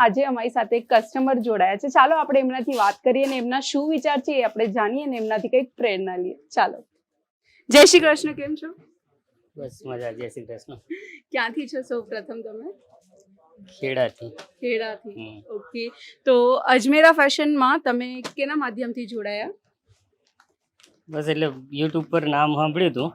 આજે અમારી સાથે એક કસ્ટમર જોડાયા છે. ચાલો આપણે એમનાથી વાત કરીએ અને એમના શું વિચાર છે એ આપણે જાણીએ અને એમનાથી કંઈક પ્રેરણા લઈએ. ચાલો. જય શ્રી કૃષ્ણ કેમ છો? બસ મજા જય શ્રી કૃષ્ણ. ક્યાંથી છો સૌ પ્રથમ તમે? ખેડાથી. ખેડાથી. ઓકે. તો અજમેરા ફેશનમાં તમે કેના માધ્યમથી જોડાયા? બસ એટલે યુટ્યુબ પર નામ સાંભળ્યું હતું.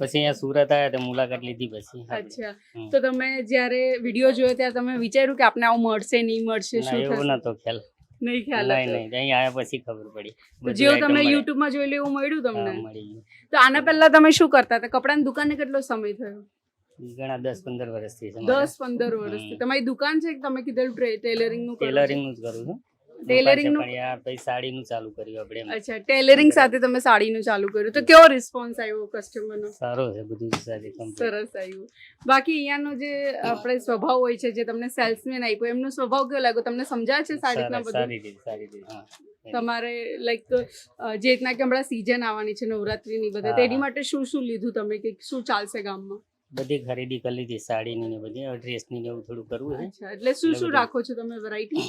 પછી અહીંયા સુરત આવ્યા તો મુલાકાત લીધી પછી. અચ્છા. તો તમે જ્યારે વીડિયો જોયો ત્યારે તમે વિચાર્યું કે આપને આવું મળશે નહીં મળશે શું એવો નતો ખ્યાલ. નહીં ખ્યાલ નહીં નહીં અહીં આવ્યા પછી ખબર પડી. જેવું તમને યુટ્યુબમાં જોઈ એવું મળ્યું તમને? મળી ગયું. તો આના પહેલા તમે શું કરતા હતા? કપડાની દુકાને કેટલો સમય થયો? ઘણા દસ પંદર વર્ષથી દસ પંદર વર્ષથી. તમારી દુકાન છે કે તમે કીધેલું ટેલરિંગનું ટેલરિંગનું જ કરું છું. છે નું? યાર પછી સાડી નું ચાલુ કર્યું આપણે અચ્છા ટેલરિંગ સાથે તમે સાડી નું ચાલુ કર્યું. તો કેવો રિસ્પોન્સ આવ્યો કસ્ટમરનો સારો છે બધું સાથે સરસ આવ્યું. બાકી અહીંયાનો જે આપણે સ્વભાવ હોય છે જે તમને સેલ્સમેન આપ્યો એમનો સ્વભાવ કેવો લાગ્યો? તમને સમજાય છે સાડી ના બધું? સારી રીતે સારી રીતે હા. તમારે લાઈક જે રીતના કે હમણાં સીઝન આવવાની છે નવરાત્રીની બધે તેની માટે શું શું લીધું તમે? કે શું ચાલશે ગામમાં? બધી ખરીદી કરી લીધી સાડીની ને બધી ડ્રેસની ને એવું થોડું કરવું છે. અચ્છા એટલે શું શું રાખો છો તમે વેરાયટી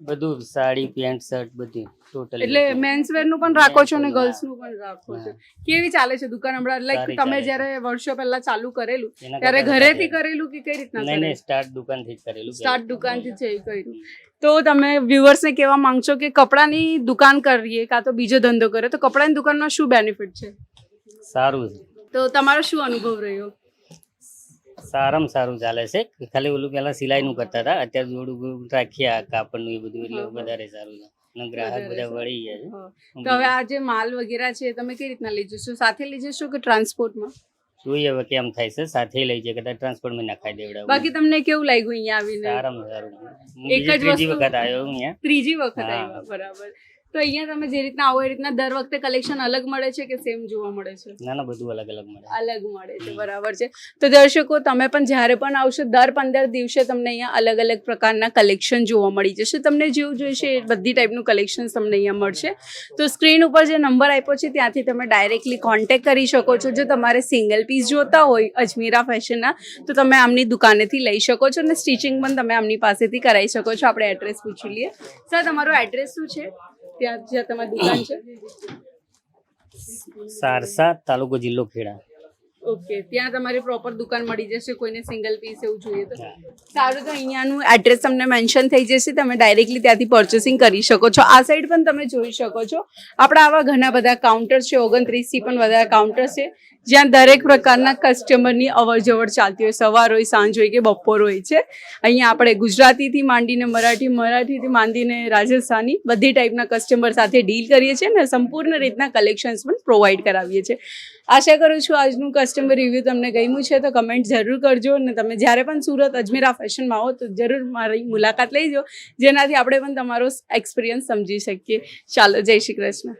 બધું સાડી પેન્ટ શર્ટ બધું ટોટલ એટલે મેન્સ વેરનું પણ રાખો છો ને ગર્લ્સનું પણ રાખો છો. કેવી ચાલે છે દુકાન હમણાં? લાઈક તમે જ્યારે વર્ષો પહેલા ચાલુ કરેલું ત્યારે ઘરેથી કરેલું કે કઈ રીતના નહીં નહીં સ્ટાર્ટ દુકાનથી થી કરેલું સ્ટાર્ટ દુકાનથી છે કર્યું. તો તમે વ્યુઅર્સને કહેવા માંગશો કે કપડાની દુકાન કરીએ કાં તો બીજો ધંધો કરે તો કપડાની દુકાનનો શું બેનિફિટ છે? સારું છે. તો તમારો શું અનુભવ રહ્યો? સારામાં સારું ચાલે છે. ખાલી ઓલું પેલા સિલાઈ નું કરતા હતા. અત્યારે જોડું રાખ્યા કાપડનું એ બધું એટલે. વધારે સારું છે. ગ્રાહક બધા વળી ગયા છે. તો હવે આ જે માલ વગેરે છે તમે કઈ રીતના લઈ જશો સાથે લઈ જશો કે ટ્રાન્સપોર્ટમાં? જોઈએ હવે કેમ થાય છે. સાથે લઈ જાય કદાચ ટ્રાન્સપોર્ટમાં નખાઈ દેવડાવું. બાકી તમને કેવું લાગ્યું અહીંયા આવીને? સારામાં સારું. એક જ ત્રીજી વસ્તુ- વખત આવ્યો અહીંયા. ત્રીજી વખત હા. બરાબર. તો અહીંયા તમે જે રીતના આવો એ રીતના દર વખતે કલેક્શન અલગ મળે છે કે સેમ જોવા મળે છે? ના ના બધું અલગ અલગ મળે. અલગ મળે છે બરાબર છે. તો દર્શકો તમે પણ જ્યારે પણ આવશો દર પંદર દિવસે તમને અહીંયા અલગ અલગ પ્રકારના કલેક્શન જોવા મળી જશે. તમને જેવું જોઈશે એ બધી ટાઈપનું કલેક્શન તમને અહીંયા મળશે. તો સ્ક્રીન ઉપર જે નંબર આપ્યો છે ત્યાંથી તમે ડાયરેક્ટલી કોન્ટેક્ટ કરી શકો છો. જો તમારે સિંગલ પીસ જોતા હોય અજમીરા ફેશનના તો તમે આમની દુકાનેથી લઈ શકો છો અને સ્ટિચિંગ પણ તમે આમની પાસેથી કરાવી શકો છો. આપણે એડ્રેસ પૂછી લઈએ. સર તમારું એડ્રેસ શું છે? ત્યાં જ્યાં તમારી દુકાન છે? સારસા તાલુકો જિલ્લો ખેડા. ઓકે ત્યાં તમારી પ્રોપર દુકાન મળી જશે કોઈને સિંગલ પીસ એવું જોઈએ તો? સારું તો અહીંયાનું એડ્રેસ તમને મેન્શન થઈ જશે તમે ડાયરેક્ટલી ત્યાંથી પરચેસિંગ કરી શકો છો. આ સાઈડ પણ તમે જોઈ શકો છો. આપણા આવા ઘણા બધા કાઉન્ટર છે ઓગણત્રીસથી પણ વધારે કાઉન્ટર છે. જ્યાં દરેક પ્રકારના કસ્ટમરની અવર જવર ચાલતી હોય. સવાર હોય, સાંજ હોય કે બપોર હોય છે. અહીંયા આપણે ગુજરાતીથી માંડીને મરાઠી, મરાઠીથી માંડીને રાજસ્થાની બધી ટાઈપના કસ્ટમર સાથે ડીલ કરીએ છીએ અને સંપૂર્ણ રીતના કલેક્શન્સ પણ પ્રોવાઈડ કરાવીએ છીએ. આશા કરું છું આજનું કસ્ટમર રિવ્યૂ તમને ગમ્યું છે તો કમેન્ટ જરૂર કરજો અને તમે જ્યારે પણ સુરત અજમેરા ફેશનમાં આવો તો જરૂર મારી મુલાકાત લેજો જેનાથી આપણે પણ તમારો એક્સપિરિયન્સ સમજી શકીએ. ચાલો, જય શ્રી કૃષ્ણ.